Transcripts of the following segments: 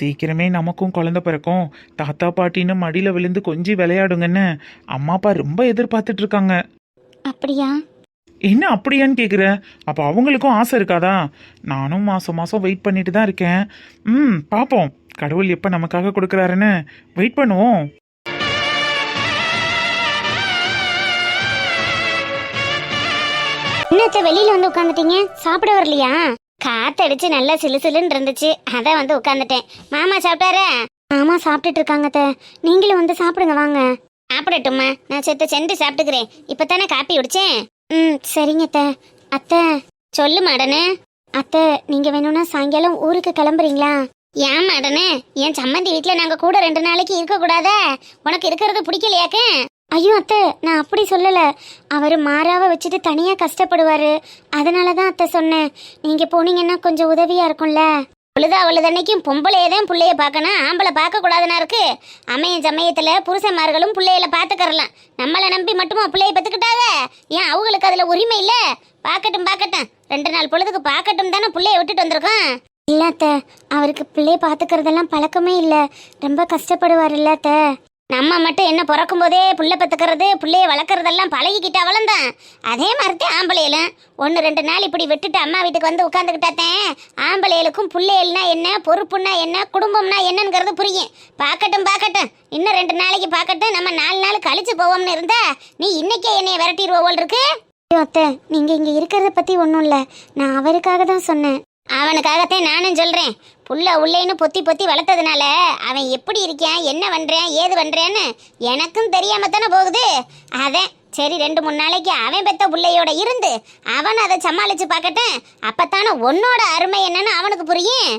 சீக்கிரமே நமக்கும் குழந்தை பிறக்கும். தாத்தா பாட்டின்னு மடியில் விழுந்து கொஞ்சி விளையாடுங்கன்னு அம்மா அப்பா ரொம்ப எதிர்பார்த்துட்டு இருக்காங்க. அப்படியா? என்ன அப்படியான்னு கேட்குற அப்போ அவங்களுக்கும் ஆசை இருக்காதா? நானும் மாதம் மாதம் வெயிட் பண்ணிட்டு தான் இருக்கேன். ம் பார்ப்போம் கடவுள் எப்போ நமக்காக கொடுக்குறாருன்னு வெயிட் பண்ணுவோம். என்னத்த வெளியில வந்து உட்காந்துட்டீங்க சாப்பிட வரலையா? காத்தடிச்சு நல்லா சிலு சிலுன்னு இருந்துச்சு. அதான் வந்து உட்காந்துட்டேன் மாமா சாப்பிட்டாரு? மாமா சாப்பிட்டுட்டு இருக்காங்க நீங்களும் வந்து சாப்பிடுங்க வாங்க. சாப்பிடட்டும்மா. நான் செத்த சென்று சாப்பிட்டுக்கிறேன். இப்பதானே காப்பி குடிச்சேன்? ம் சரிங்க அத்தை. அத்தை சொல்லு மடனே. அத்தை நீங்க வேணும்னா சாயங்காலம் ஊருக்கு கிளம்புறீங்களா? ஏன் மாடனே? என் சம்மந்தி வீட்டில் நாங்க கூட ரெண்டு நாளைக்கு இருக்க உனக்கு இருக்கிறது பிடிக்கலையாக்க? ஐயோ அத்தை நான் அப்படி சொல்லல. அவர் மாறாவ வச்சுட்டு தனியா கஷ்டப்படுவாரு. அதனால தான் அத்தை சொன்னேன். நீங்க போனீங்கன்னா கொஞ்சம் உதவியா இருக்கும்ல. பொழுதா அவ்வளோதன்னைக்கும் பொம்பளையே தான் பிள்ளைய பார்க்கணும். ஆம்பளை பார்க்கக்கூடாதுனா இருக்கு. அமைய சமயத்தில் புருஷன்மார்களும் பிள்ளைகளை பார்த்துக்கறலாம். நம்மளை நம்பி மட்டுமா பிள்ளைய பெற்றுக்கிட்டாங்க ஏன் அவங்களுக்கு அதில் உரிமை இல்லை? பார்க்கட்டும் பார்க்கட்டும். ரெண்டு நாள் பொழுதுக்கு பார்க்கட்டும் தானே பிள்ளைய விட்டுட்டு வந்திருக்கோம். இல்லாத்த அவருக்கு பிள்ளைய பார்த்துக்கறதெல்லாம் பழக்கமே இல்லை. ரொம்ப கஷ்டப்படுவார் இல்லாத்த நம்ம மட்டும் என்ன பிறக்கும் போதே புள்ள பெத்துக்கிறது புள்ளைய வளர்க்குறதெல்லாம் பழகிக்கிட்டா வளர்ந்தேன். அதே மாதிரி ஆம்பளையிலும். ஒன்று ரெண்டு நாள் இப்படி விட்டுட்டு அம்மா வீட்டுக்கு வந்து உட்காந்துக்கிட்டாத்தேன் ஆம்பளைகளுக்கும் பிள்ளைகள்னா என்ன பொறுப்புன்னா என்ன குடும்பம்னா என்னங்கிறது புரியும். பார்க்கட்டும் பார்க்கட்டும். இன்னும் ரெண்டு நாளைக்கு பார்க்கட்டும். நம்ம நாலு நாள் கழிச்சு போவோம்னு இருந்தா நீ இன்னைக்கே என்னைய விரட்டிடுவோல் இருக்கு. அத்தை நீங்கள் இங்கே இருக்கிறத பற்றி ஒன்றும் இல்லை. நான் அவருக்காக தான் சொன்னேன். அவனுக்காகத்தான் நானும் சொல்றேன். புள்ள உள்ளேன்னு பொத்தி பொத்தி வளர்த்ததுனால அவன் எப்படி இருக்கான் என்ன பண்றான் ஏது பண்றான்னு எனக்கும் தெரியாம தானே போகுது. அதான் சரி ரெண்டு மூணு நாளைக்கு அவன் பெத்த புள்ளையோட இருந்து அவன் அதை சமாளிச்சு பார்க்கட்டும். அப்பத்தானே உன்னோட அருமை என்னன்னு அவனுக்கு புரியும்.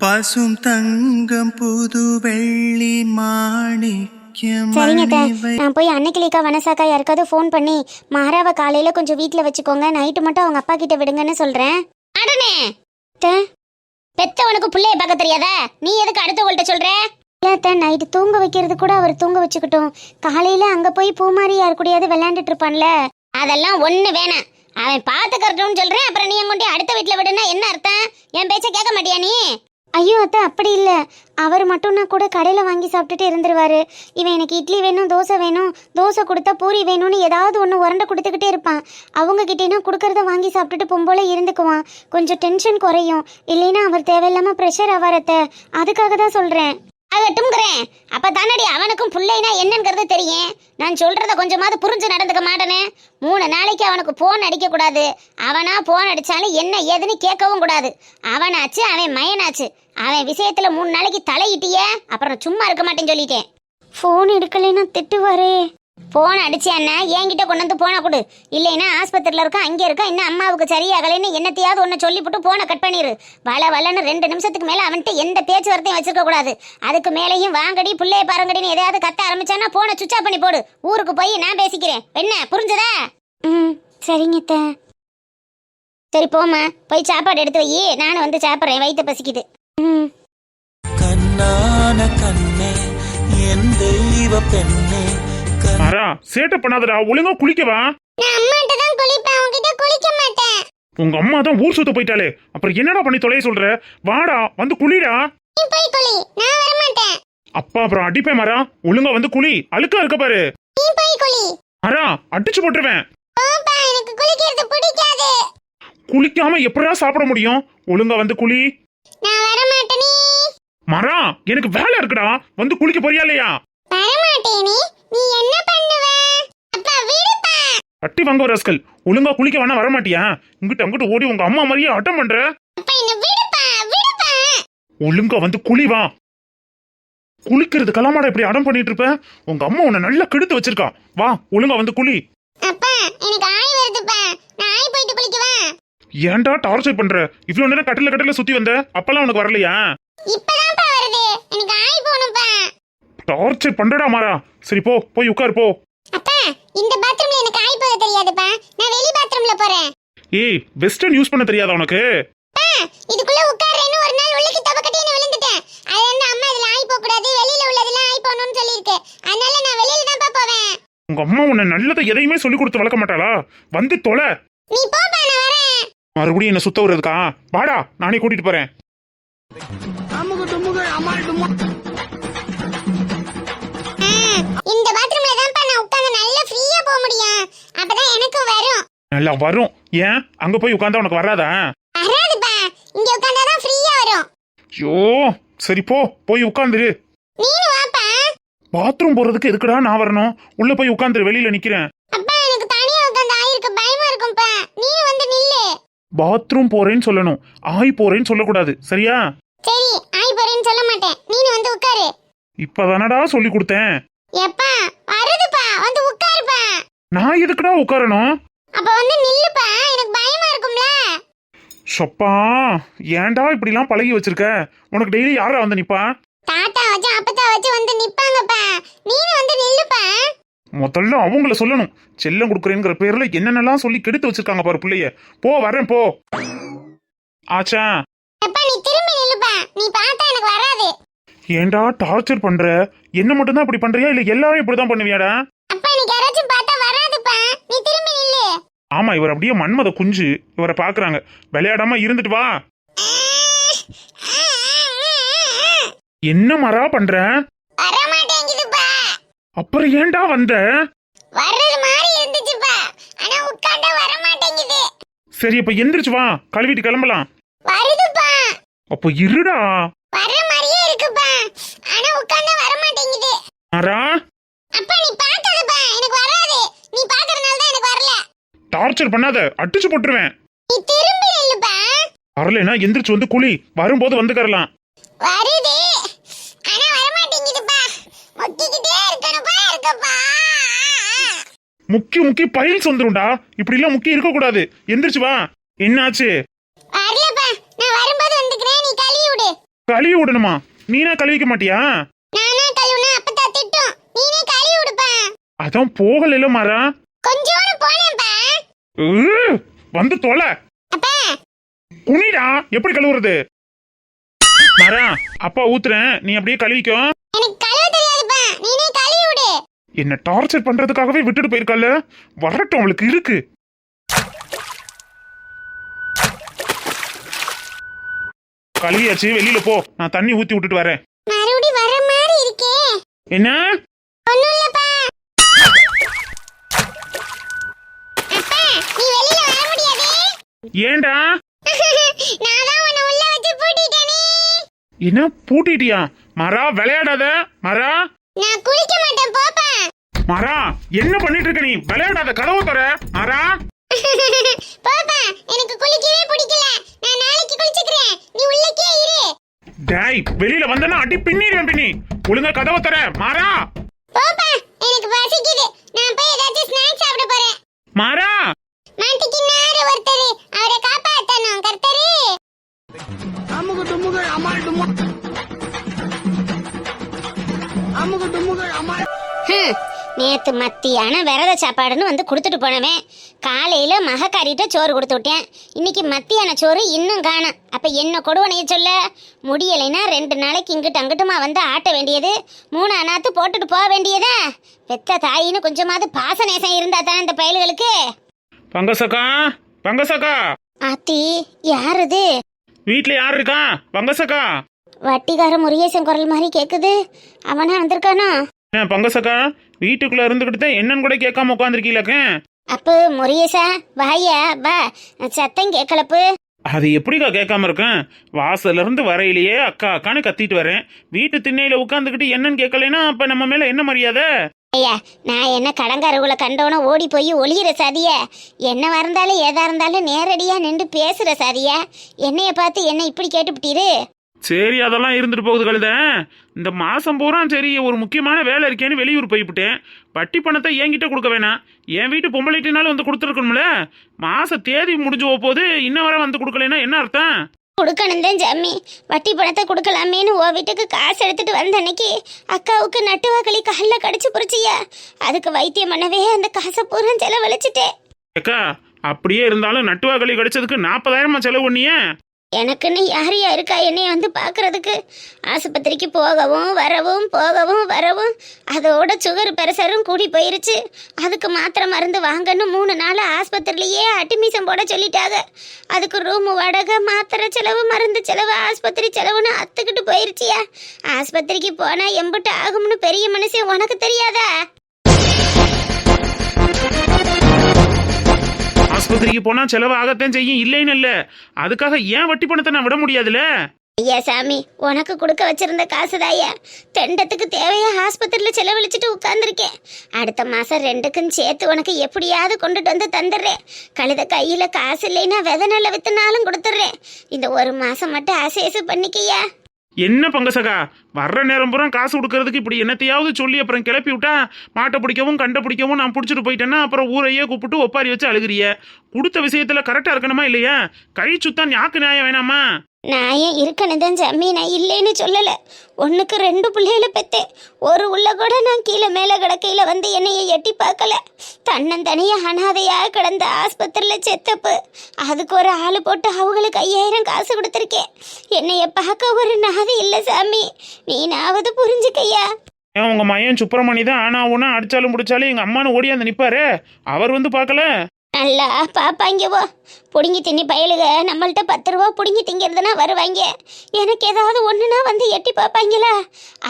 பசும் தங்கம் புது வெள்ளி மாணிக்கம் சரிங்க நான் போய் அன்னைக்கிளிக்கா வனசாக்கா யாருக்காவது ஃபோன் பண்ணி மாறாவ காலையில கொஞ்சம் வீட்டில் வச்சுக்கோங்க நைட்டு மட்டும் அவங்க அப்பா கிட்ட விடுங்கன்னு சொல்றேன். அடனே! பெத்தவனுக்கு புள்ளைய பார்க்க தெரியாதா? நீ எதுக்கு அடுத்தவங்கள்ட்ட சொல்ற? இல்லத்த நைட்டு தூங்க வைக்கிறது கூட அவர் தூங்க வச்சுக்கிட்டோம். காலையில அங்க போய் பூமாரி யார் கூடயாவது விளையாண்டுட்டு இருப்பான்ல. அதெல்லாம் ஒண்ணு வேணாம். அவன் பாத்துக்கறட்டும்னு சொல்றேன் அப்புறம் நீ அங்கொண்டே அடுத்த வீட்டுல விடுனா என்ன அர்த்தம்? என் பேச்ச கேட்க மாட்டியா நீ? ஐயோ அத்தை அப்படி இல்லை. அவர் மட்டும்னா கூட கடையில் வாங்கி சாப்பிட்டுட்டு இருந்துருவாரு. இவன் எனக்கு இட்லி வேணும் தோசை வேணும் தோசை கொடுத்தா பூரி வேணும்னு ஏதாவது ஒன்று உரண்டை கொடுத்துக்கிட்டே இருப்பான். அவங்க கிட்டேனா கொடுக்கறத வாங்கி சாப்பிட்டுட்டு பொம்போல இருந்துக்குவான். கொஞ்சம் டென்ஷன் குறையும். இல்லைன்னா அவர் தேவையில்லாமல் ப்ரெஷர் ஆவாரத்தை அதுக்காக தான் சொல்கிறேன் ஆகட்டும்ங்கிறேன் அப்ப தானடி அவனுக்கும் பிள்ளைனா என்னங்கிறது தெரியும். நான் சொல்றத கொஞ்சமாவது புரிஞ்சு நடந்துக்க மாட்டேனே. மூணு நாளைக்கு அவனுக்கு போன் அடிக்க கூடாது அவனா போன் அடிச்சாலும் என்ன ஏதுன்னு கேட்கவும் கூடாது. அவனாச்சு அவன் மயனாச்சு. அவன் விஷயத்துல மூணு நாளைக்கு தலையிட்டிய. அப்புறம் சும்மா இருக்க மாட்டேன்னு சொல்லிட்டேன். ஃபோன் எடுக்கலைன்னா திட்டுவாரே. போன் அடிச்சேன்னா என்கிட்ட கொண்டு வந்து போனை கொடு. இல்லைன்னா ஆஸ்பத்திரியில் இருக்க அங்கே இருக்க இன்னும் அம்மாவுக்கு சரியாகலைன்னு என்னத்தையாவது ஒன்று சொல்லிவிட்டு போனை கட் பண்ணிடு வள வளன்னு ரெண்டு நிமிஷத்துக்கு மேலே அவன்கிட்ட எந்த பேச்சுவார்த்தையும் வச்சிருக்க கூடாது. அதுக்கு மேலேயும் வாங்கடி பிள்ளைய பாருங்கடின்னு எதையாவது கத்த ஆரம்பிச்சானா போனை சுவிச் ஆஃப் பண்ணி போடு. ஊருக்கு போய் நான் பேசிக்கிறேன். என்ன புரிஞ்சதா? ம் சரிங்க சரி போம்மா. போய் சாப்பாடு எடுத்து வை. நானும் வந்து சாப்பிட்றேன். வயிற்று பசிக்குது. ம். கண்ணான கண்ணே என் தெய்வ பெண்ணே அரா சேட்டை பண்ணாதடா ஒழுங்கா குளிக்கவா? நான் அம்மாட்ட தான் குளிப்பேன் உன்கிட்ட குளிக்க மாட்டேன். உங்க அம்மா தான் ஊர் சுத்த போயிட்டாலே அப்புறம் என்னடா பண்ணி தொலைய சொல்ற? வாடா வந்து குளிடா. நீ போய் குளி நான் வர மாட்டேன் அப்பா அப்புறம் அடிப்பேன் மரா ஒழுங்கா வந்து குளி அழுக்கா இருக்க பாரு. நீ போய் குளி. மரா அடிச்சு போட்டுருவேன். போப்பா எனக்கு குளிக்கிறது பிடிக்காது. குளிக்காம எப்படா சாப்பிட முடியும்? ஒழுங்கா வந்து குளி. நான் வர மாட்டேனே மரா எனக்கு வேலை இருக்குடா. வந்து குளிக்க போறியா இல்லையா? வர மாட்டேனே நீ என்ன பண்ணுவ? அப்பா விடுப்பா. அட்டி வாங்க ரஸ்கல். ஒழுங்கா குளிக்க வேணா வர மாட்டியா? இங்கிட்ட அங்கிட்ட ஓடி உங்க அம்மா மாதிரியே அட்டம் பண்ற? அப்பா என்ன விடுப்பா விடுப்பா. ஒழுங்கா வந்து குளி வா. குளிக்கிறது கலாமாடா இப்படி அடம் பண்ணிட்டு இருப்ப? உங்க அம்மா உன்னை நல்லா கெடுத்து வச்சிருக்கா. வா ஒழுங்கா வந்து குளி. அப்பா எனக்கு ஆய் வருதுப்பா. நான் ஆய் போயிட்டு குளிக்கவா ஏன்டா டார்ச்சர் பண்ற? இவ்வளவு நேரம் கட்டில கட்டில சுத்தி வந்த? அப்பெல்லாம் உனக்கு வரலையா? இப்பதான்ப்பா டார்ச்சர் பண்றடா மாறா. சரி போ போய் உட்கார் போ. அப்பா இந்த பாத்ரூம்ல எனக்கு ஆயி போக தெரியாதுப்பா. நான் வெளி பாத்ரூம்ல போறேன். ஏய் வெஸ்டர்ன் யூஸ் பண்ண தெரியாதா உனக்கு? அப்பா இதுக்குள்ள உட்கார்றேன்னு ஒரு நாள் உள்ளுக்கு தபக்கட்டேன்னு விழுந்துட்டேன். அது வந்து அம்மா இதுல ஆயி போக கூடாது வெளியில உள்ளதெல்லாம் ஆயி போகணும்னு சொல்லிருக்கு அதனால நான் வெளியில தான் போவேன். உங்க அம்மா உன்னை நல்லதை எதையுமே சொல்லி கொடுத்து வளர்க்க மாட்டாளா? வந்து தொலை. நீ போப்பா நான் வரேன். மறுபடியும் என்ன சுத்த விடுறதுக்கா? வாடா நானே கூட்டிட்டு போறேன். அமுக டுமுக அமால் டுமா இந்த பாத்ரூம்ல தான்ப்பா நான் உட்கார்ந்து நல்லா ஃப்ரீயா போக முடியும். அப்பதான் எனக்கும் வரும். நல்லா வரும். ஏன்? அங்க போய் உட்காந்தா உனக்கு வராதா? வராதுப்பா. இங்க உட்கார்ந்தாதான் ஃப்ரீயா வரும். ஐயோ சரி போ. போய் உட்காந்துரு நீனு வாப்பா. பாத்ரூம் போறதுக்கு எதுக்குடா நான் வரணும்? உள்ள போய் உட்காந்துரு வெளியில நிக்கிறேன். அப்பா எனக்கு தனியா உட்கார்ந்து ஆயிருக்கு. பயமா இருக்கும்ப்பா நீனு வந்து நில்லு. பாத்ரூம் போறேன்னு சொல்லணும். ஆய் போறேன்னு சொல்லக்கூடாது. சரியா? சரி ஆய் போறேன்னு சொல்ல மாட்டேன். நீனு வந்து உட்காரு. இப்பதானடா சொல்லி கொடுத்தேன். எப்பா வருதுப்பா வந்து உட்காருப்பா. நான் எதுக்குடா உட்காரணும்? அப்ப வந்து நில்லுப்பா எனக்கு பயமா இருக்கும்ல. ஷப்பா ஏன்டா இப்படிலாம் பழகி வச்சிருக்க? உனக்கு டெய்லி யாரா வந்து நிப்பா? தாத்தா வச்சு அப்பத்தா வச்சு வந்து நிப்பாங்கப்பா. நீனு வந்து நில்லுப்பா. முதல்ல அவங்கள சொல்லணும். செல்லம் கொடுக்குறேங்கிற பேர்ல என்னென்னலாம் சொல்லி கெடுத்து வச்சிருக்காங்க பாரு பிள்ளைய. போ வரேன் போ. ஆச்சா எப்பா நீ திரும்பி நில்லுப்பா நீ பார்த்தா எனக்கு வராது ஏன்டா டார்ச்சர் பண்ற? என்ன மட்டும்தான் இப்படி பண்றியா? இல்ல எல்லாரும் இப்படிதான் பண்ணுவியாடா? அப்பா எனக்கு யாராச்சும் பார்த்தா வராதுப்பா. நீ திரும்பி நில்லு. ஆமா இவர் அப்படியே மன்மத குஞ்சு. இவரை பாக்குறாங்க விளையாடாம இருந்துட்டு வா. என்ன மரா பண்ற? வர மாட்டேங்குதுப்பா அப்புறம் ஏன்டா வந்த? வர்றது மாதிரி இருந்துச்சுப்பா. ஆனா உட்கார்ந்தா வர மாட்டேங்குது சரி அப்ப எந்திரிச்சு வா. கழுவிட்டு கிளம்பலாம். வருதுப்பா. அப்போ இருடா. ஆனா உட்கார்ந்தா வர மாட்டேங்குது மரா அப்பா நீ பார்த்ததுப்பா எனக்கு வராது. நீ பாக்குறதுனால தான் எனக்கு வரல. டார்ச்சர் பண்ணாத. அடிச்சு போட்டுருவேன். நீ திரும்பி நில்லுப்பா வரலைன்னா எந்திரிச்சு வந்து குழி வரும்போது வந்துக்கறலாம் வருது. ஆனா வர மாட்டேங்குதுப்பா முக்கிக்கிட்டே இருக்கணும்ப்பா இருக்கப்பா. முக்கி முக்கி பைல்ஸ் வந்துரும்டா. இப்படி எல்லாம் முக்கி இருக்க கூடாது எந்திரிச்சு வா. என்னாச்சு? வரலப்பா. நான் வரும்போது வந்துக்கிறேன். நீ கழுவி விடு. கழுவி விடணுமா? நீனா கழுவிக்க மாட்டியா? நானா கழுவுனா அப்பத்தா திட்டும். நீனே கழுவி விடுப்பா அதான் போகல மரா கொஞ்சோண்டு போனேன்ப்பா. வந்து தொலை. அப்பா. குனிடா எப்படி கழுவுறது? மரா அப்பா ஊத்துறேன். நீ அப்படியே கழுவிக்கோ. எனக்கு கழுவ தெரியாதுப்பா. நீனே கழுவி விடு என்ன டார்ச்சர் பண்றதுக்காகவே விட்டுட்டு போயிருக்கல வரட்டும் அவளுக்கு இருக்கு. கழுவியாச்சு வெளியில போ. நான் தண்ணி ஊத்தி விட்டுட்டு வரேன். மறுபடி வர மாதிரி இருக்கே. என்ன? ஒண்ணும் இல்லப்பா. அப்பா நீ வெளியில வர முடியாதே. ஏன்டா? நான் தான் உன்னை உள்ள வச்சு பூட்டிட்டேனே. என்ன பூட்டிட்டியா? மரா விளையாடாத. மரா. நான் குளிக்க மாட்டேன் போப்பா. மரா என்ன பண்ணிட்டு இருக்க நீ? விளையாடாத கதவை தர மரா. போப்பா எனக்கு குளிக்கவே பிடிக்கல நான் நாளைக்கு குளிச்சுக்கிறேன் நீ உள்ளக்கே இரு டேய் வெளியில வந்தனா அடி பின்னிடுவேன் பின்னி. ஒழுங்கா கதவை தர மரா போப்பா எனக்கு பசிக்குது. நான் போய் ஏதாச்சும் ஸ்நாக்ஸ் சாப்பிட போறேன். மரா மாட்டிக்கினாரு ஒருத்தர். அவரை காப்பாத்தணும் கர்த்தரு. அமுகு டுமுகு அமால் டுமா அமுகு டுமுகு அமால். ஹம், நேத்து மத்தியான விரத சாப்பாடுன்னு வந்து கொடுத்துட்டு போனவன். காலையில மகக்காரிட்ட சோறு கொடுத்து விட்டேன். இன்னைக்கு மத்தியான சோறு இன்னும் காணும். அப்ப என்ன கொடுவனைய சொல்ல? முடியலைன்னா ரெண்டு நாளைக்கு இங்கிட்டு அங்கிட்டுமா வந்து ஆட்ட வேண்டியது? மூணு அனாத்து போட்டுட்டு போக வேண்டியதா? பெத்த தாயின்னு கொஞ்சமாவது பாச நேசம் இருந்தா தானே இந்த பயல்களுக்கு. பங்கசக்கா பங்கசக்கா. ஆத்தி யார் இது வீட்ல யார் இருக்கா? பங்கசக்கா. வட்டிக்கார முருகேசன் குரல் மாதிரி கேக்குது. அவனா வந்திருக்கானோ? பங்கசக்கா? வீட்டுக்குள்ள இருந்துகிட்டு தான் என்னன்னு கூட கேட்காம உட்காந்துருக்கீங்களக்க அப்போ முருகேசா வாயா வா. சத்தம் கேட்கலப்பு. அது எப்படிக்கா கேட்காம இருக்கேன்? வாசல்ல இருந்து வரையிலேயே அக்கா அக்கான்னு கத்திட்டு வரேன். வீட்டு திண்ணையில உட்காந்துக்கிட்டு என்னன்னு கேட்கலைன்னா அப்ப நம்ம மேல என்ன மரியாதை? ஐயா நான் என்ன கடங்காரவுல கண்டோன ஓடி போய் ஒளியிற சாதிய? என்ன இருந்தாலும் ஏதா இருந்தாலும் நேரடியா நின்று பேசுற சாதியா? என்னைய பார்த்து என்ன இப்படி கேட்டுப்பிட்டீரு? சரி அதெல்லாம் இருந்துட்டு போகுது கழுத. இந்த மாசம் பூரா சரி ஒரு முக்கியமான வேலை இருக்கேன்னு வெளியூர் போய்விட்டேன். வட்டி பணத்தை என்கிட்ட கொடுக்க வேணாம். என் வீட்டு பொம்பளைட்டினாலும் வந்து கொடுத்துருக்கணும்ல. மாச தேதி முடிஞ்சு போக போது இன்ன வரை வந்து கொடுக்கலைன்னா என்ன அர்த்தம்? கொடுக்கணும் தான் ஜம்மி. வட்டி பணத்தை கொடுக்கலாமேன்னு ஓ வீட்டுக்கு காசு எடுத்துட்டு வந்த அன்னைக்கு அக்காவுக்கு நட்டுவாக்களி காலில் கடிச்சு புரிச்சியா அதுக்கு வைத்தியம் பண்ணவே அந்த காசை பூரா செலவழிச்சிட்டேன். அக்கா அப்படியே இருந்தாலும் நட்டுவாக்களி கிடைச்சதுக்கு நாற்பதாயிரமா செலவு பண்ணியே? எனக்குன்னு யாரையா இருக்கா என்னைய வந்து பார்க்கறதுக்கு? ஆஸ்பத்திரிக்கு போகவும் வரவும் போகவும் வரவும். அதோட சுகர் பிரஷரும் கூடி போயிருச்சு. அதுக்கு மாத்திரை மருந்து வாங்கன்னு மூணு நாள் ஆஸ்பத்திரிலேயே அட்டிமிஷன் போட சொல்லிட்டாங்க. அதுக்கு ரூம் வாடகை மாத்திரை செலவு மருந்து செலவு ஆஸ்பத்திரி செலவுன்னு அத்துக்கிட்டு போயிருச்சியா? ஆஸ்பத்திரிக்கு போனால் எம்பிட்டு ஆகும்னு பெரிய மனுஷன் உனக்கு தெரியாதா? ஆஸ்பத்திரிக்கு போனா செலவாகத்தான் செய்யும். இல்லைன்னு இல்ல. அதுக்காக ஏன் வட்டி பணத்தை நான் விட முடியாதுல ஐயா சாமி உனக்கு கொடுக்க வச்சிருந்த காசுதாயா தெண்டத்துக்கு தேவையா ஆஸ்பத்திரியில் செலவழிச்சிட்டு உட்கார்ந்துருக்கேன். அடுத்த மாசம் ரெண்டுக்கும் சேர்த்து உனக்கு எப்படியாவது கொண்டுட்டு வந்து தந்துடுறேன். கழுத கையில காசு இல்லைன்னா விதை நல்ல வித்துனாலும் கொடுத்துட்றேன். இந்த ஒரு மாசம் மட்டும் அசேசு பண்ணிக்கையா? என்ன பங்கசகா? வர்ற நேரம் பூரா காசு கொடுக்கறதுக்கு இப்படி என்னத்தையாவது சொல்லி அப்புறம் கிளப்பி விட்டா மாட்டை பிடிக்கவும் கண்டை பிடிக்கவும் நான் பிடிச்சிட்டு போயிட்டேன்னா அப்புறம் ஊரையே கூப்பிட்டு ஒப்பாரி வச்சு அழுகிறிய. கொடுத்த விஷயத்தில் கரெக்டாக இருக்கணுமா இல்லையா? கை சுத்தான் யாக்கு நியாயம் வேணாமா? நான் ஏன் இருக்கணும் தான் நான் இல்லைன்னு சொல்லலை. ஒன்றுக்கு ரெண்டு பிள்ளைகள பெற்றேன் ஒரு உள்ள கூட நான் கீழே மேலே கிடக்கையில் வந்து என்னையை எட்டி பார்க்கல. தன்னந்தனியாக அனாதையாக கிடந்த ஆஸ்பத்திரியில் செத்தப்பு. அதுக்கு ஒரு ஆள் போட்டு அவங்களுக்கு ஐயாயிரம் காசு கொடுத்துருக்கேன். என்னைய பார்க்க ஒரு நாதி இல்லை சாமி. நீனாவது புரிஞ்சுக்கையா? உங்க மையன் சுப்பிரமணி தான் ஆனா ஒன்னா அடிச்சாலும் பிடிச்சாலும் எங்க அம்மானு ஓடியாந்து நிப்பாரு? அவர் வந்து பார்க்கல? நல்லா பாப்பாங்க போ பிடுங்கி தின்னி பயலுக. நம்மள்ட்ட பத்து ரூபா பிடுங்கி திங்கிறதுனா வருவாங்க. எனக்கு ஏதாவது ஒன்றுனா வந்து எட்டி பார்ப்பாங்களா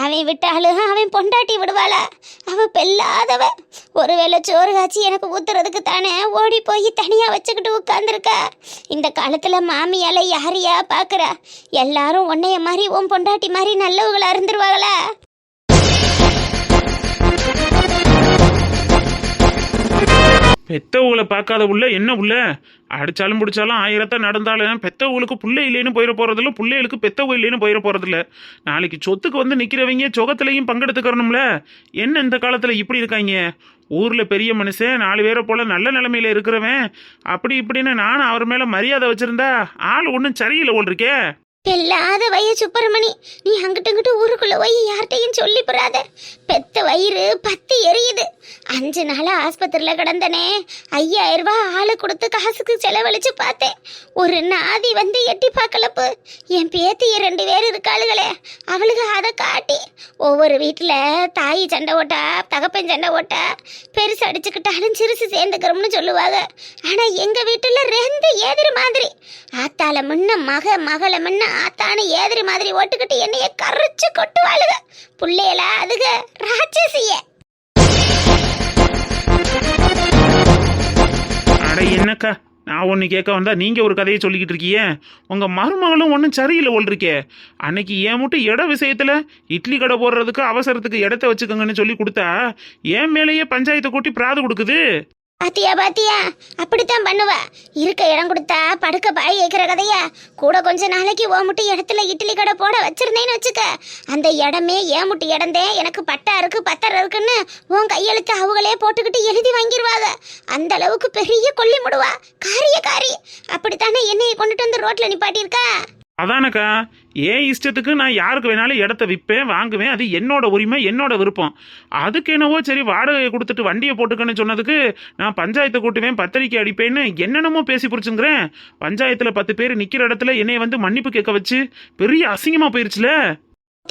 அவன் விட்டாலும் அவன் பொண்டாட்டி விடுவாளா. அவ பெல்லாதவ. ஒருவேளை சோறு காய்ச்சி எனக்கு ஊத்துறதுக்கு தானே ஓடி போய் தனியாக வச்சுக்கிட்டு உட்காந்துருக்கா இந்த காலத்தில் மாமியால் யாரையா பார்க்குறா எல்லாரும் உன்னைய மாதிரி உன் பொண்டாட்டி மாதிரி நல்லவங்களா இருந்துருவாங்களா? பெத்தவங்களை பார்க்காத உள்ள என்ன உள்ள? அடித்தாலும் பிடிச்சாலும் ஆயிரத்தான் நடந்தாலும் பெத்தவங்களுக்கு பிள்ளை இல்லைன்னு போயிட போகிறதில்ல பிள்ளைகளுக்கு பெத்தவங்க இல்லைன்னு போயிட போகிறதில்ல நாளைக்கு சொத்துக்கு வந்து நிற்கிறவங்க சொகத்திலையும் பங்கெடுத்துக்கிறணும்ல. என்ன இந்த காலத்தில் இப்படி இருக்காங்க? ஊரில் பெரிய மனுஷன் நாலு பேரை போல் நல்ல நிலமையில் இருக்கிறவன். அப்படி இப்படின்னு நானும் அவர் மேலே மரியாதை வச்சுருந்தா ஆள் ஒன்றும் சரியில்லை ஒன்று இருக்கே. இல்லாத வய சுப்பிரமணி நீ அங்கிட்டு இங்கிட்டு ஊருக்குள்ள போய் யார்கிட்டையும் சொல்லி போறாத. பெத்த வயிறு பத்து எரியுது. அஞ்சு நாளா ஆஸ்பத்திரியில கிடந்தனே ஐயாயிரம் ரூபாய் ஆளு கொடுத்து காசுக்கு செலவழிச்சு பார்த்தேன். ஒரு நாதி வந்து எட்டி பார்க்கலப்பு. என் பேத்தி ரெண்டு பேர் இருக்காளுகளே அவளுக்கு அதை காட்டி ஒவ்வொரு வீட்டில் தாய் சண்டை ஓட்டா தகப்பன் சண்டை ஓட்டா பெருசு அடிச்சுக்கிட்டாலும் சிறுசு சேர்ந்துக்கிறோம்னு சொல்லுவாங்க. ஆனா எங்க வீட்டுல ரெண்டு ஏதிரி மாதிரி. ஆத்தால முன்ன மக மகளை முன்ன ஆத்தான ஏதிரி மாதிரி ஓட்டுக்கிட்டு என்னைய கரைச்சு கொட்டுவாளுக புள்ளையில அதுக ராட்சசிய. அட என்னக்கா? நான் ஒன்று கேட்க வந்தா நீங்கள் ஒரு கதையை சொல்லிக்கிட்டு இருக்கீங்க? உங்கள் மருமகளும் ஒன்றும் சரியில்லை போல் இருக்கே. அன்னைக்கு ஏன் மட்டும் இட விஷயத்தில் இட்லி கடை போடுறதுக்கு அவசரத்துக்கு இடத்த வச்சுக்கோங்கன்னு சொல்லி கொடுத்தா என் மேலேயே பஞ்சாயத்தை கூட்டி பிராது கொடுக்குது? பாத்தியா பாத்தியா? அப்படித்தான் பண்ணுவா. இருக்க இடம் கொடுத்தா படுக்க பாய் வைக்கிற கதையா? கூட கொஞ்ச நாளைக்கு ஓ முட்டி இடத்துல இட்லி கடை போட வச்சிருந்தேன்னு வச்சுக்க. அந்த இடமே ஏன் முட்டி இடந்தே எனக்கு பட்டா இருக்கு பத்தரை இருக்குன்னு உன் கையெழுத்து அவங்களே போட்டுக்கிட்டு எழுதி வாங்கிடுவாங்க அந்த அளவுக்கு பெரிய கொல்லி முடுவா. காரிய காரி. அப்படித்தானே என்னைய கொண்டுட்டு வந்து ரோட்ல நிப்பாட்டியிருக்கா? அதானக்கா? ஏன் இஷ்டத்துக்கு நான் யாருக்கு வேணாலும் இடத்த விற்பேன் வாங்குவேன் அது என்னோட உரிமை என்னோட விருப்பம். அதுக்கு என்னவோ சரி வாடகை கொடுத்துட்டு வண்டியை போட்டுக்கன்னு சொன்னதுக்கு நான் பஞ்சாயத்தை கூட்டுவேன் பத்திரிக்கை அடிப்பேன்னு என்னென்னமோ பேசி பிடிச்சுங்கிறேன். பஞ்சாயத்தில் பத்து பேர் நிற்கிற இடத்துல என்னைய வந்து மன்னிப்பு கேட்க வச்சு பெரிய அசிங்கமாக போயிருச்சுல?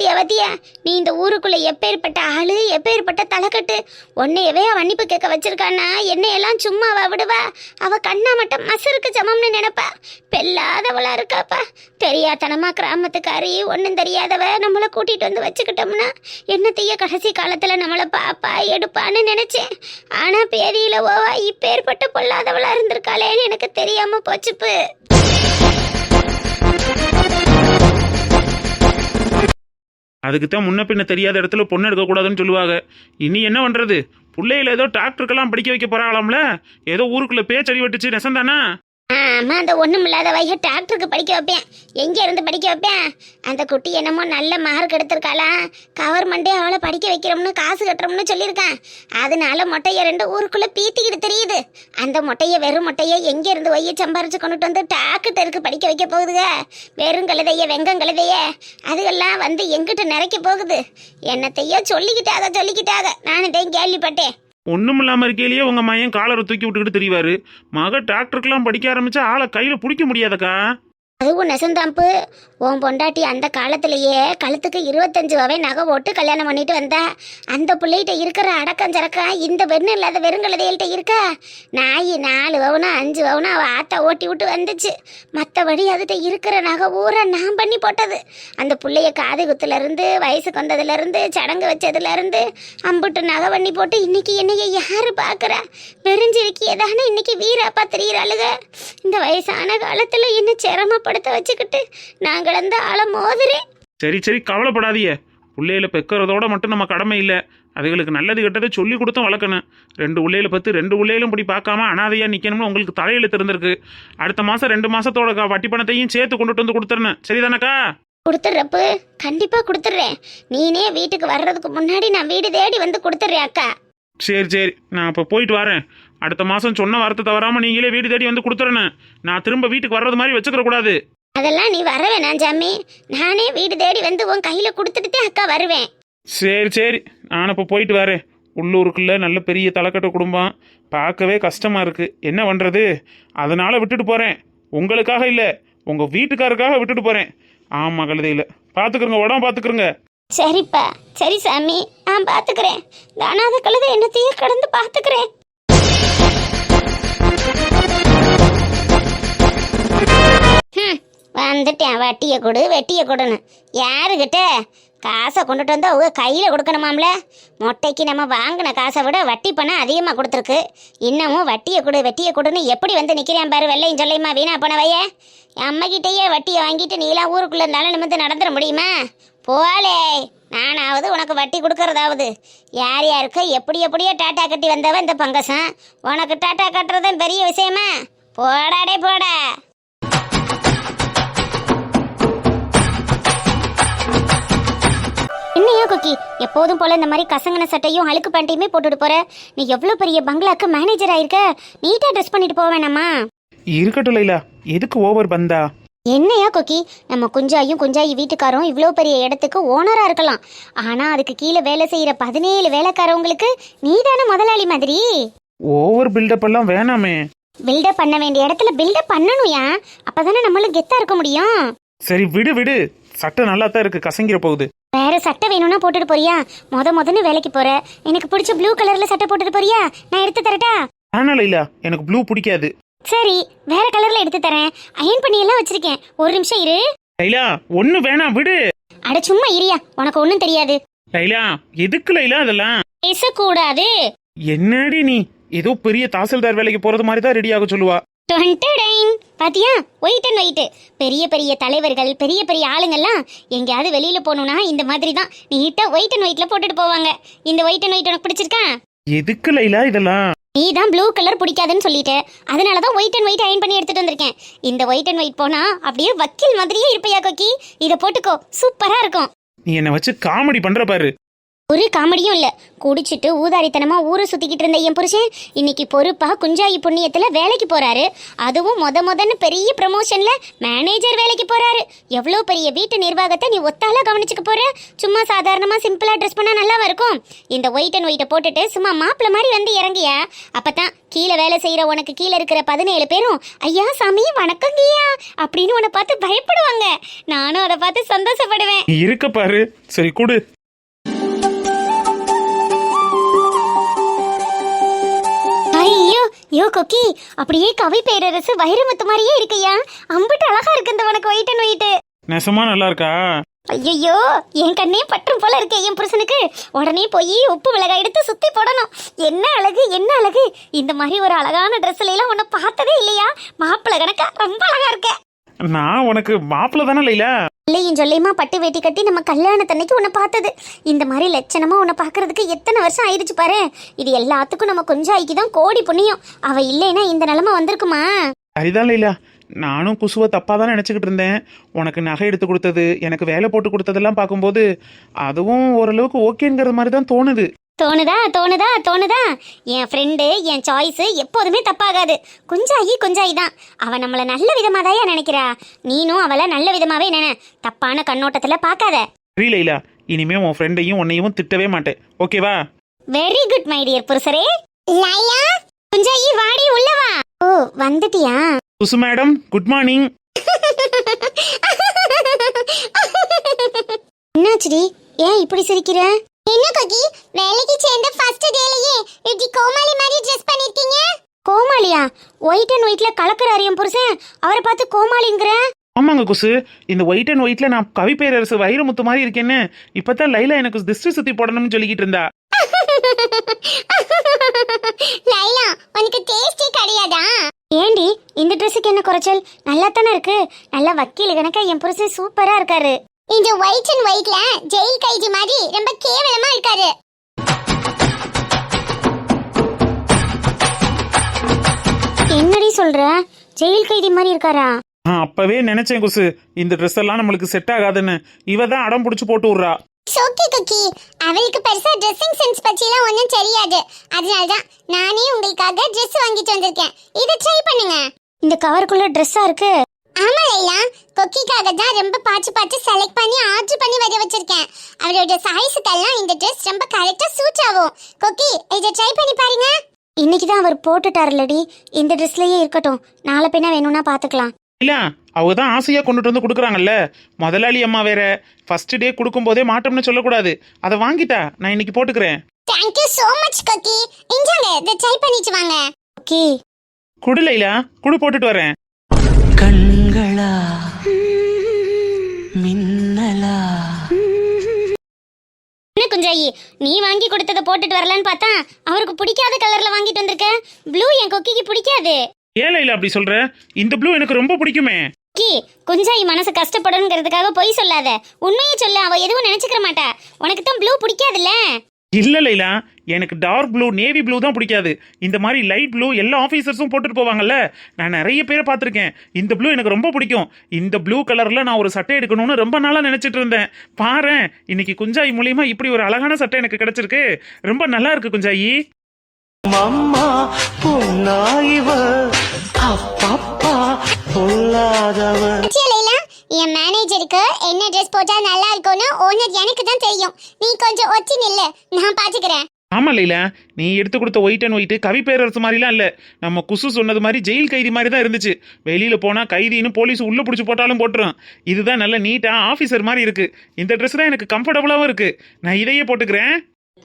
வத்தியா நீ இந்த ஊருக்குள்ள எப்பேற்பட்ட ஆளு எப்பேற்பட்ட தலைக்கட்டு? உன்னையவே மன்னிப்பு கேட்க வச்சிருக்கானா என்னையெல்லாம் அவ விடுவா? அவ கண்ணா மட்டும் மசருக்கு சமம்னு நினைப்பா. பெல்லாதவளா இருக்காப்பா. தெரியாதனமா கிராமத்துக்காரி ஒன்றும் தெரியாதவ நம்மளை கூட்டிட்டு வந்து வச்சுக்கிட்டோம்னா என்னத்தைய கடைசி காலத்துல நம்மளை பாப்பா எடுப்பான்னு நினைச்சேன். ஆனா பேதியில ஓவா இப்பேற்பட்ட பொல்லாதவளா இருந்திருக்காளேன்னு எனக்கு தெரியாம போச்சுப்பு. அதுக்கு தான் முன்ன பின்ன தெரியாத இடத்துல பொண்ணு எடுக்கக்கூடாதுன்னு சொல்லுவாங்க. இனி என்ன பண்ணுறது பிள்ளைகள ஏதோ டாக்டருக்கெல்லாம் படிக்க வைக்க போகிறாங்களாம்ல ஏதோ ஊருக்குள்ளே பேச்சடி வெட்டுச்சு நெசந்தானா? ஆமா அந்த ஒண்ணும் இல்லாத வயசு டாக்டருக்கு படிக்க வைப்பேன். எங்க இருந்து படிக்க வைப்பேன்? அந்த குட்டி என்னமோ நல்ல மார்க் எடுத்திருக்காளா? கவர்மெண்டே அவளை படிக்க வைக்கிறோம்னு காசு கட்டுறோம்னு சொல்லியிருக்கான். அதனால மொட்டையை ரெண்டு ஊருக்குள்ள பீத்திக்கிட்டு தெரியுது. அந்த மொட்டையை வெறும் மொட்டையை எங்க இருந்து ஒய்ய சம்பாரிச்சு கொண்டுட்டு வந்து டாக்டருக்கு படிக்க வைக்க போகுதுக வெறும் கழுதைய வெங்கம் கழுதைய. அதுகெல்லாம் வந்து எங்கிட்ட நிறைக்க போகுது. என்னத்தையோ சொல்லிக்கிட்டாக சொல்லிக்கிட்டாக. நான் இதையும் கேள்விப்பட்டேன். ஒன்றும் இல்லாமல் இருக்கையிலேயே உங்கள் மையன் காலரை தூக்கி விட்டுக்கிட்டு தெரிவார். மக டாக்டருக்கெல்லாம் படிக்க ஆரம்பித்தா ஆளை கையில் பிடிக்க முடியாதக்கா? அதுவும் நெசந்தாம்பு. உன் பொண்டாட்டி அந்த காலத்திலேயே கழுத்துக்கு இருபத்தஞ்சு வகை நகை போட்டு கல்யாணம் பண்ணிட்டு வந்தா. அந்த பிள்ளைகிட்ட இருக்கிற அடக்கம் சரக்கம் இந்த வெண்ணு இல்லாத வெறுங்கலதைகள்கிட்ட இருக்கா? நாய் நாலு வவுனா அஞ்சு வவுனா அவள் ஆத்தா ஓட்டி விட்டு வந்துச்சு. மற்றபடி அதுகிட்ட இருக்கிற நகை ஊரை நான் பண்ணி போட்டது. அந்த பிள்ளைய காது குத்துலேருந்து வயசுக்கு வந்ததுலேருந்து சடங்கு வச்சதுலேருந்து அம்புட்டு நகை பண்ணி போட்டு இன்னைக்கு என்னைய யார் பார்க்குறா பெருஞ்சிருக்கிய தானே இன்னைக்கு வீராப்பா தெரியுறாளுக இந்த வயசான காலத்தில் என்ன சிரமப்படுத்த வச்சுக்கிட்டு நான் கிடந்த ஆள மோதுறேன் சரி சரி கவலைப்படாதீங்க. பிள்ளையில பெக்கிறதோட மட்டும் நம்ம கடமை இல்லை. அதுகளுக்கு நல்லது கெட்டதை சொல்லி கொடுத்தும் வளர்க்கணும். ரெண்டு உள்ளையில பத்து ரெண்டு உள்ளையிலும் இப்படி பார்க்காம அனாதையா நிக்கணும்னு உங்களுக்கு தலையில திறந்திருக்கு அடுத்த மாசம் ரெண்டு மாசத்தோட க- வட்டி பணத்தையும் சேர்த்து கொண்டுட்டு வந்து கொடுத்துறணும் சரிதானக்கா? கொடுத்துட்றப்பு கண்டிப்பாக கொடுத்துட்றேன். நீனே வீட்டுக்கு வர்றதுக்கு முன்னாடி நான் வீடு தேடி வந்து கொடுத்துட்றேன் அக்கா. சரி சரி. நான் இப்போ போயிட்டு வரேன். அடுத்த மாசம் சொன்ன வார்த்தை தவறாம நீங்களே வீடு தேடி வந்து கொடுத்துறணும் நான் திரும்ப வீட்டுக்கு வர்றது மாதிரி வச்சுக்கிற கூடாது. அதெல்லாம் நீ வர வேணாம் ஜாமி. நானே வீடு தேடி வந்து உன் கையில் கொடுத்துட்டு அக்கா வருவேன். சரி சரி. நான் இப்போ போயிட்டு வரேன். உள்ளூருக்குள்ள நல்ல பெரிய தலைக்கட்டு குடும்பம். பார்க்கவே கஷ்டமா இருக்கு. என்ன பண்றது? அதனால விட்டுட்டு போறேன். உங்களுக்காக இல்ல உங்க வீட்டுக்காருக்காக விட்டுட்டு போறேன். ஆமா கழுதையில பாத்துக்கிறங்க உடம்பு பாத்துக்கிறங்க சரிப்பா. சரி சாமி. நான் பார்த்துக்கிறேன் இந்த அனாத என்னத்தையும் என்னத்தையே கடந்து பார்த்துக்கிறேன் வந்துட்டேன். வட்டியை கொடு வெட்டியை கொடுன்னு. யாருக்கிட்ட காசை கொண்டுட்டு வந்தால் அவங்க கையில் கொடுக்கணுமாம்ல? மொட்டைக்கு நம்ம வாங்கின காசை விட வட்டி பணம் அதிகமாக கொடுத்துருக்கு. இன்னமும் வட்டியை கொடு வெட்டியை கொடுன்னு எப்படி வந்து நிற்கிறேன் பாரு வெள்ளையும் சொல்லையுமா வீணா போனவைய? அம்மகிட்டேயே வட்டியை வாங்கிட்டு நீலாம் ஊருக்குள்ளே இருந்தாலும் நிமிந்து நடந்துட முடியுமா? போலே. நானாவது உனக்கு வட்டி கொடுக்கறதாவது. யார் யாருக்கு எப்படி எப்படியோ டாட்டா கட்டி வந்தவன் இந்த பங்கசம். உனக்கு டாட்டா கட்டுறதும் பெரிய விஷயமா? போடாடே போடா. என்னையா குக்கி? எப்போதும் போல இந்த மாதிரி கசங்கின சட்டையும் அழுக்கு பேண்ட்டையுமே போட்டுட்டு போற? நீ எவ்வளோ பெரிய பங்களாக்கு மேனேஜர் ஆயிருக்க நீட்டா ட்ரெஸ் பண்ணிட்டு போக வேணாமா? இருக்கட்டும் லைலா. எதுக்கு ஓவர் பந்தா? என்னையா கொக்கி? நம்ம குஞ்சாயும் குஞ்சாயி வீட்டுக்காரும் இவ்வளோ பெரிய இடத்துக்கு ஓனரா இருக்கலாம். ஆனா அதுக்கு கீழே வேலை செய்யற பதினேழு வேலைக்காரவங்களுக்கு நீதானே முதலாளி மாதிரி? ஓவர் பில்டப் எல்லாம் வேணாமே. பில்டப் பண்ண வேண்டிய இடத்துல பில்டப் பண்ணணும்யா? அப்பதானே நம்மளும் கெத்தா இருக்க முடியும்? சரி விடு விடு. சட்டை நல்லா தான் இருக்கு. கசங்கிற போகுது. வேற சட்டை வேணும்னா போட்டுட்டு போறியா? முத முதன்னு வேலைக்கு போற. எனக்கு பிடிச்ச ப்ளூ கலர்ல சட்டை போட்டுட்டு போறியா? நான் எடுத்து தரட்டா? வேணா லைலா. எனக்கு ப்ளூ பிடிக்காது. சரி வேற கலர்ல எடுத்து தரேன். அயன் பண்ணி எல்லாம் வச்சிருக்கேன். ஒரு நிமிஷம் இரு. லைலா ஒண்ணு வேணாம் விடு. அட சும்மா இரியா உனக்கு ஒன்றும் தெரியாது. லைலா எதுக்கு லைலா அதெல்லாம்? பேசக்கூடாது. என்னடி நீ? ஏதோ பெரிய தாசில்தார் வேலைக்கு போறது மாதிரி தான் ரெடி ஆக சொல்லுவா. டொன்டடைன். பாத்தியா? ஒயிட் அண்ட் ஒயிட் பெரிய பெரிய தலைவர்கள் பெரிய பெரிய ஆளுங்கெல்லாம் எங்கேயாவது வெளியில போகணும்னா இந்த மாதிரி தான் நீட்டா ஒயிட் அண்ட் ஒயிட்ல போட்டுட்டு போவாங்க. இந்த ஒயிட் அண்ட் ஒயிட் உனக்கு பிடிச்சிருக்கா? எதுக்கு லைலா இதெல்லாம்? நீ தான் ப்ளூ கலர் பிடிக்காதுன்னு சொல்லிட்டு. அதனால தான் ஒயிட் அண்ட் ஒயிட் அயன் பண்ணி எடுத்துட்டு வந்திருக்கேன். இந்த ஒயிட் அண்ட் ஒயிட் போனா அப்படியே வக்கீல் மாதிரியே இருப்பையா கொக்கி? இதை போட்டுக்கோ. சூப்பரா இருக்கும். நீ என்னை வச்சு காமெடி பண்ற பாரு. ஒரு காமெடியும் இல்ல. குடிச்சிட்டு ஊதாரித்தனமா ஊரை சுத்திக்கிட்டு இருந்த என் புருஷன் இன்னைக்கு பொறுப்பாக குஞ்சாயி புண்ணியத்துல வேலைக்கு போறாரு. அதுவும் மொத மொதன்னு பெரிய ப்ரமோஷன்ல மேனேஜர் வேலைக்கு போறாரு. எவ்வளோ பெரிய வீட்டு நிர்வாகத்தை நீ ஒத்தால கவனிச்சுக்க போற? சும்மா சாதாரணமா சிம்பிளா ட்ரெஸ் பண்ணா நல்லாவா இருக்கும்? இந்த ஒயிட் அண்ட் ஒயிட்டை போட்டுட்டு சும்மா மாப்பிள்ள மாதிரி வந்து இறங்கியா? அப்பதான் கீழே வேலை செய்யற உனக்கு கீழே இருக்கிற பதினேழு பேரும் ஐயா சாமி வணக்கங்கய்யா அப்படின்னு உன்னை பார்த்து பயப்படுவாங்க. நானும் அதை பார்த்து சந்தோஷப்படுவேன். இருக்க பாரு. சரி கொடு. யோ கொக்கி அப்படியே கவி பேரரசு வைரமுத்து மாதிரியே இருக்கையா? அம்பிட்டு அழகா இருக்கு இந்த உனக்கு ஒயிட் அண்ட் ஒயிட் நெசமா நல்லா இருக்கா? ஐயோ என் கண்ணே பற்றும் போல இருக்கே என் புருஷனுக்கு. உடனே போய் உப்பு மிளகாய் எடுத்து சுத்தி போடணும். என்ன அழகு என்ன அழகு. இந்த மாதிரி ஒரு அழகான ட்ரெஸ்ல எல்லாம் உன்னை பார்த்ததே இல்லையா? மாப்பிள்ளை கணக்கா ரொம்ப அழகா இருக்க. நான் உனக்கு மாப்பிள்ள தானே லைலா? இல்லையும் சொல்லியுமா பட்டு வேட்டி கட்டி நம்ம கல்யாணத்தன்னைக்கு உன்னை பார்த்தது. இந்த மாதிரி லட்சணமா உன்னை பார்க்கறதுக்கு எத்தனை வருஷம் ஆயிடுச்சு பாரு. இது எல்லாத்துக்கும் நம்ம கொஞ்சம் ஆய்க்கு தான் கோடி புண்ணியம். அவ இல்லைன்னா இந்த நிலைமை வந்திருக்குமா? சரிதான் லைலா. நானும் குசுவை தப்பா தான் நினைச்சுக்கிட்டு இருந்தேன். உனக்கு நகை எடுத்து கொடுத்தது எனக்கு வேலை போட்டு கொடுத்ததெல்லாம் பார்க்கும்போது அதுவும் ஓரளவுக்கு ஓகேங்கிற மாதிரி தான் தோணுது. தோணுதா தோணுதா தோணுதா? என் ஃப்ரெண்டு என் சாய்ஸ் எப்போதுமே தப்பாகாது. குஞ்சாயி குஞ்சாயி தான் அவ நம்மள நல்ல விதமா தான் நினைக்கிறா? நீனும் அவளை நல்ல விதமாவே நினை. தப்பான கண்ணோட்டத்துல பார்க்காத சரி லைலா. இனிமே உன் ஃப்ரெண்டையும் உன்னையும் திட்டவே மாட்டேன். ஓகேவா வெரி குட் மை டியர் புருஷரே. லைலா குஞ்சாயி வாடி உள்ள வா. ஓ வந்துட்டியா? குசு மேடம் குட் மார்னிங் என்னாச்சுடி? ஏன் இப்படி சிரிக்கிற? என்ன கொக்கி வேலைக்கு சேர்ந்த ஃபர்ஸ்ட் டேலயே இப்படி கோமாளி மாதிரி ட்ரெஸ் பண்ணிருக்கீங்க? கோமாளியா? ஒயிட் அண்ட் ஒயிட்ல கலக்கிற அரியம் புருஷன். அவரை பார்த்து கோமாளிங்கிற? ஆமாங்க குசு. இந்த ஒயிட் அண்ட் ஒயிட்ல நான் கவி பேரரசு வைரமுத்து மாதிரி இருக்கேன்னு இப்பதான் லைலா எனக்கு திருஷ்டி சுத்தி போடணும்னு சொல்லிக்கிட்டு இருந்தா. லைலா உனக்கு டேஸ்டே கிடையாதா? ஏண்டி இந்த ட்ரெஸ்ஸுக்கு என்ன குறைச்சல்? நல்லா தானே இருக்கு. நல்ல வக்கீல் கணக்கா என் புருஷன் சூப்பரா இருக்காரு. இந்த ஒயிட் அண்ட் ஒயிட்ல ஜெயில் கைதி மாதிரி ரொம்ப கேவலமா இருக்காரு. என்னடி சொல்ற? ஜெயில் கைதி மாதிரி இருக்காரா? அப்பவே நினைச்சேன் குசு. இந்த ட்ரெஸ் எல்லாம் நம்மளுக்கு செட் ஆகாதுன்னு. இவ தான் அடம் பிடிச்சு போட்டு விடுறா. சோக்கி குக்கி அவளுக்கு பெருசா ட்ரெஸ்ஸிங் சென்ஸ் பற்றிலாம் ஒன்றும் தெரியாது. அதனால தான் நானே உங்களுக்காக ட்ரெஸ் வாங்கிட்டு வந்திருக்கேன். இதை ட்ரை பண்ணுங்க. இந்த கவருக்குள்ள ட்ரெஸ்ஸா இருக்கு. ஆமா லைலா கொக்கிக்காக தான் ரொம்ப பார்த்து பார்த்து செலக்ட் பண்ணி ஆர்டர் பண்ணி வர வச்சிருக்கேன். அவரோட சாய்ஸுக்கெல்லாம் இந்த ட்ரெஸ் ரொம்ப கரெக்டா சூட் ஆகும். கொக்கி இதை ட்ரை பண்ணி பாருங்க. இன்னைக்கு தான் அவர் போட்டுட்டாருலடி இந்த ட்ரெஸ்லயே இருக்கட்டும். நாளை பின்ன வேணும்னா பாத்துக்கலாம் இல்ல அவங்க தான் ஆசையா கொண்டுட்டு வந்து கொடுக்குறாங்கல்ல. முதலாளி அம்மா வேற. ஃபர்ஸ்ட் டே கொடுக்கும் போதே மாட்டோம்னு சொல்லக்கூடாது. அதை வாங்கிட்டா நான் இன்னைக்கு போட்டுக்கிறேன். தேங்க் யூ so மச் கொக்கி. இந்தாங்க இதை ட்ரை பண்ணிட்டு வாங்க. ஓகே குடு லைலா குடு போட்டுட்டு வரேன். கண்களா மின்னலா? என்ன குஞ்சாயி நீ வாங்கி கொடுத்ததை போட்டுட்டு வரலான்னு பார்த்தா அவருக்கு பிடிக்காத கலர்ல வாங்கிட்டு வந்திருக்க. ப்ளூ என் கொக்கிக்கு பிடிக்காது. ஏன் லைலா அப்படி சொல்ற? இந்த ப்ளூ எனக்கு ரொம்ப பிடிக்குமே. கி குஞ்சாயி மனசு கஷ்டப்படணுங்கிறதுக்காக பொய் சொல்லாத. உண்மையை சொல்ல அவ எதுவும் நினைச்சுக்கிற மாட்டா. உனக்கு தான் ப்ளூ பிடிக்காதுல்ல? இல்லை லைலா எனக்கு டார்க் ப்ளூ நேவி ப்ளூ தான் பிடிக்காது. இந்த மாதிரி லைட் ப்ளூ எல்லா ஆஃபீஸர்ஸும் போட்டுட்டு போவாங்கல்ல? நான் நிறைய பேரை பார்த்துருக்கேன். இந்த ப்ளூ எனக்கு ரொம்ப பிடிக்கும். இந்த ப்ளூ கலரில் நான் ஒரு சட்டை எடுக்கணும்னு ரொம்ப நாளாக நினச்சிட்டு இருந்தேன். பாரேன் இன்னைக்கு குஞ்சாயி மூலியமா இப்படி ஒரு அழகான சட்டை எனக்கு கிடைச்சிருக்கு. ரொம்ப நல்லா இருக்கு குஞ்சாயி. அம்மா பொன்னாயிவ அப்பப்பா பொல்லாதவ லைலா என் மேனேஜருக்கு என்ன ட்ரெஸ் போட்டா நல்லா இருக்கும்னு ஓனர் எனக்கு தான் தெரியும். நீ கொஞ்சம் ஒத்தி நில்லு. நான் பாத்துக்கிறேன். ஆமா லைலா. நீ எடுத்து கொடுத்த white and white Kavi Perarasu மாதிரிலாம் இல்ல. நம்ம குசு சொன்னது மாதிரி ஜெயில் கைதி மாதிரி தான் இருந்துச்சு. வெளியில போனா கைதின்னு போலீஸ் உள்ள பிடிச்சி போட்டாலும் போட்டுரும். இதுதான் நல்ல நீட்டா ஆபீசர் மாதிரி இருக்கு. இந்த Dress தான் எனக்கு கம்ஃபர்டபுளாவும் இருக்கு. நான் இதையே போட்டுக்கிறேன்.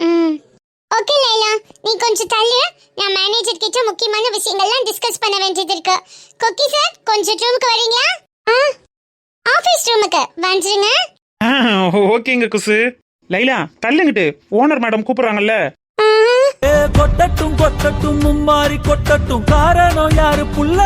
ம். ஓகே லைலா நீ கொஞ்சம் தள்ளு. நான் மேனேஜர் கிட்ட முக்கியமான விஷயங்கள்லாம் டிஸ்கஸ் பண்ண வேண்டியது இருக்கு. கொக்கி சார் கொஞ்சம் ரூமுக்கு வரீங்களா? ஆ ஆபீஸ் ரூமுக்கு வந்துருங்க. ஓகேங்க குசு. லைலா தள்ளுங்கிட்டு. ஓனர் மேடம் கூப்பிடுறாங்கல்ல. கொட்டட்டும் கொட்டட்டும் மும்மாரி கொட்டட்டும். காரணம் யாரு புள்ள?